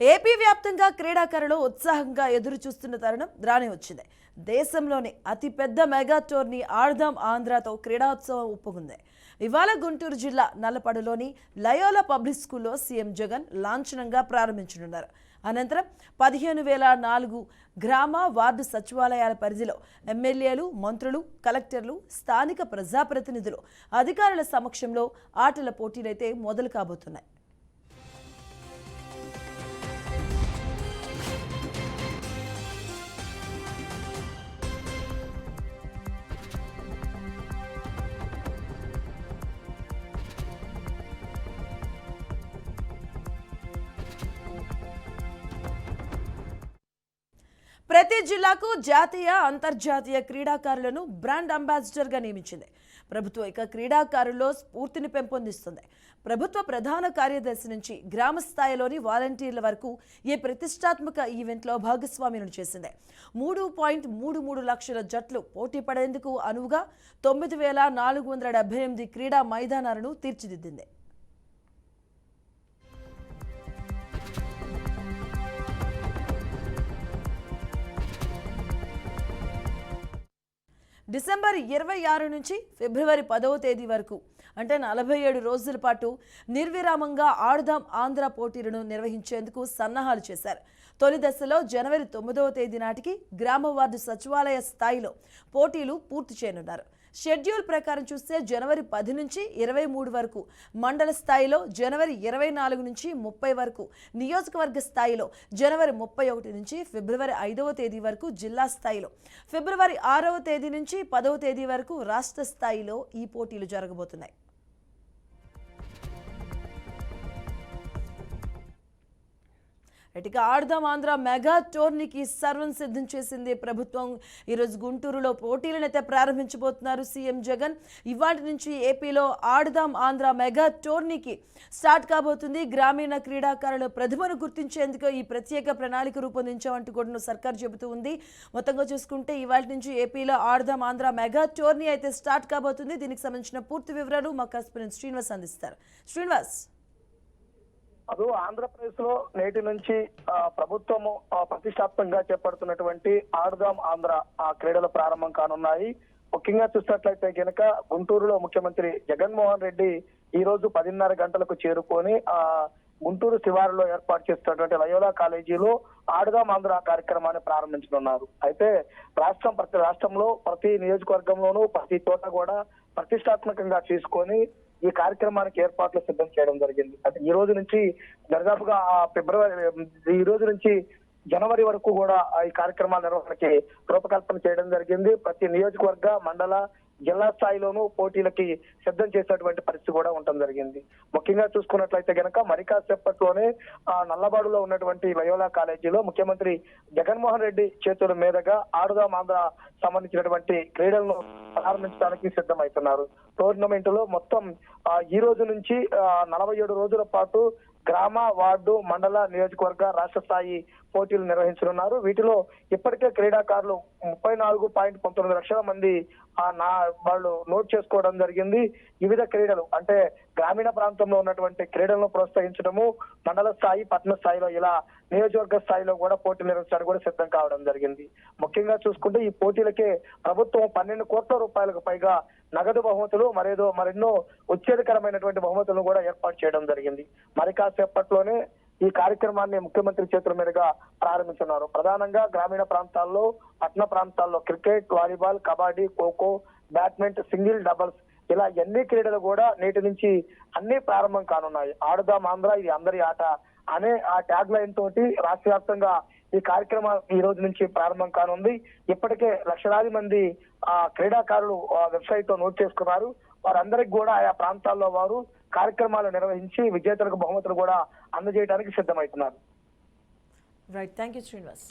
AP వ్యాప్తంగా క్రీడాకారులు ఉత్సాహంగా ఎదురు చూస్తున్న తరుణం రానే వచ్చింది దేశంలోని అతిపెద్ద మెగా టోర్నీ ఆడదాం ఆంధ్రతో క్రీడోత్సవం ఒప్పుకుంది ఇవాళ గుంటూరు జిల్లా నల్లపడులోని లయోలా పబ్లిక్ స్కూల్లో సీఎం జగన్ లాంఛనంగా ప్రారంభించనున్నారు. అనంతరం పదిహేను వేల నాలుగు గ్రామ వార్డు సచివాలయాల పరిధిలో ఎమ్మెల్యేలు మంత్రులు కలెక్టర్లు స్థానిక ప్రజాప్రతినిధులు అధికారుల సమక్షంలో ఆటల పోటీలైతే మొదలు కాబోతున్నాయి. ప్రతి జిల్లాకు జాతీయ అంతర్జాతీయ క్రీడాకారులను బ్రాండ్ అంబాసిడర్గా నియమించింది. ప్రభుత్వం ఇక క్రీడాకారుల్లో స్ఫూర్తిని పెంపొందిస్తుంది. ప్రభుత్వ ప్రధాన కార్యదర్శి నుంచి గ్రామ స్థాయిలోని వాలంటీర్ల వరకు ఈ ప్రతిష్టాత్మక ఈవెంట్లో భాగస్వామ్యం చేసింది. మూడు పాయింట్ మూడు మూడు లక్షల జట్లు పోటీ పడేందుకు అనువుగా తొమ్మిది వేల నాలుగు వందల డెబ్బై ఎనిమిది క్రీడా మైదానాలను తీర్చిదిద్దింది. డిసెంబర్ ఇరవై ఆరు నుంచి ఫిబ్రవరి పదవ తేదీ వరకు అంటే నలభై ఏడు రోజుల పాటు నిర్విరామంగా ఆడుదాం ఆంధ్ర పోటీలను నిర్వహించేందుకు సన్నాహాలు చేశారు. తొలి దశలో జనవరి తొమ్మిదవ తేదీ నాటికి గ్రామ వార్డు సచివాలయ స్థాయిలో పోటీలు పూర్తి చేయనున్నారు. షెడ్యూల్ ప్రకారం చూస్తే జనవరి పది నుంచి ఇరవై మూడు వరకు మండల స్థాయిలో జనవరి ఇరవై నాలుగు నుంచి ముప్పై వరకు నియోజకవర్గ స్థాయిలో జనవరి ముప్పై ఒకటి నుంచి ఫిబ్రవరి ఐదవ తేదీ వరకు జిల్లా స్థాయిలో ఫిబ్రవరి ఆరవ తేదీ నుంచి పదవ తేదీ వరకు రాష్ట్ర స్థాయిలో ఈ పోటీలు జరగబోతున్నాయి. ఇటుక ఆడదాం ఆంధ్ర మెగా టోర్నీకి సర్వం సిద్ధం చేసింది ప్రభుత్వం. ఈరోజు గుంటూరులో పోటీలను అయితే ప్రారంభించబోతున్నారు సీఎం జగన్. ఇవాటి నుంచి ఏపీలో ఆడదాం ఆంధ్ర మెగా టోర్నీకి స్టార్ట్ కాబోతుంది. గ్రామీణ క్రీడాకారుల ప్రతిభను గుర్తించేందుకు ఈ ప్రత్యేక ప్రణాళిక రూపొందించామంటూ కూడా సర్కార్ చెబుతూ ఉంది. మొత్తంగా చూసుకుంటే ఇవాటి నుంచి ఏపీలో ఆడదాం ఆంధ్ర మెగా టోర్నీ అయితే స్టార్ట్ కాబోతుంది. దీనికి సంబంధించిన పూర్తి వివరాలు మా కరెస్పాండెంట్ శ్రీనివాస్ అందిస్తారు. శ్రీనివాస్. అదో ఆంధ్రప్రదేశ్లో నేటి నుంచి ప్రభుత్వము ప్రతిష్టాత్మకంగా చేపడుతున్నటువంటి ఆడుదాం ఆంధ్ర ఆ క్రీడలు ప్రారంభం కానున్నాయి. ముఖ్యంగా చూసినట్లయితే గనక గుంటూరులో ముఖ్యమంత్రి జగన్మోహన్ రెడ్డి ఈ రోజు పదిన్నర గంటలకు చేరుకొని ఆ గుంటూరు శివారులో ఏర్పాటు చేస్తున్నటువంటి లయోలా కాలేజీలో ఆడుదాం ఆంధ్ర కార్యక్రమాన్ని ప్రారంభించనున్నారు. అయితే రాష్ట్రం ప్రతి రాష్ట్రంలో ప్రతి నియోజకవర్గంలోనూ ప్రతి చోట కూడా ప్రతిష్టాత్మకంగా తీసుకొని ఈ కార్యక్రమానికి ఏర్పాట్లు సిద్ధం చేయడం జరిగింది. అంటే ఈ రోజు నుంచి దర్దాపుగా ఫిబ్రవరి ఈ రోజు నుంచి జనవరి వరకు కూడా ఈ కార్యక్రమాల నిర్వహణకి రూపకల్పన చేయడం జరిగింది. ప్రతి నియోజకవర్గ మండల జిల్లా స్థాయిలోనూ పోటీలకి సిద్ధం చేసేటువంటి పరిస్థితి కూడా ఉండడం జరిగింది. ముఖ్యంగా చూసుకున్నట్లయితే గనక మరి కాసేపట్లోనే ఆ నల్లబాడులో ఉన్నటువంటి లయోలా కాలేజీలో ముఖ్యమంత్రి జగన్మోహన్ రెడ్డి చేతుల మీదుగా ఆడుదాం ఆంధ్ర సంబంధించినటువంటి క్రీడలను ప్రారంభించడానికి సిద్ధమవుతున్నారు. టోర్నమెంట్లో మొత్తం ఈ రోజు నుంచి నలభై ఏడు రోజుల పాటు గ్రామ వార్డు మండల నియోజకవర్గ రాష్ట్ర స్థాయి పోటీలు నిర్వహించనున్నారు. వీటిలో ఇప్పటికే క్రీడాకారులు ముప్పై నాలుగు పాయింట్ పంతొమ్మిది లక్షల మంది ఆ నా వాళ్ళు నోట్ చేసుకోవడం జరిగింది. వివిధ క్రీడలు అంటే గ్రామీణ ప్రాంతంలో ఉన్నటువంటి క్రీడలను ప్రోత్సహించడము మండల స్థాయి పట్టణ స్థాయిలో ఇలా నియోజకవర్గ స్థాయిలో కూడా పోటీలు నిర్వహించడానికి కూడా సిద్ధం కావడం జరిగింది. ముఖ్యంగా చూసుకుంటే ఈ పోటీలకే ప్రభుత్వం పన్నెండు కోట్ల రూపాయలకు పైగా నగదు బహుమతులు మరేదో మరెన్నో ఉచ్ఛేదకరమైనటువంటి బహుమతులను కూడా ఏర్పాటు చేయడం జరిగింది. మరి కాసేపట్లోనే ఈ కార్యక్రమాన్ని ముఖ్యమంత్రి చేతుల మీదుగా ప్రారంభించున్నారు ప్రధానంగా గ్రామీణ ప్రాంతాల్లో పట్టణ ప్రాంతాల్లో cricket volleyball kabaddi kho kho badminton single doubles ఇలా ఎన్ని క్రీడలు కూడా నేటి నుంచి అన్ని ప్రారంభం కానున్నాయి. ఆడుదాం ఆంధ్ర ఇది అందరి ఆట అనే ఆ ట్యాగ్ లైన్ తోటి రాష్ట్ర వ్యాప్తంగా ఈ కార్యక్రమం ఈ రోజు నుంచి ప్రారంభం కానుంది. ఇప్పటికే లక్షలాది మంది ఆ క్రీడాకారులు వెబ్సైట్లో నోట్ చేసుకున్నారు. వారందరికి కూడా ఆయా ప్రాంతాల్లో వారు కార్యక్రమాలు నిర్వహించి విజేతలకు బహుమతులు కూడా అందజేయడానికి సిద్ధమవుతున్నారు. Right thank you Srinivas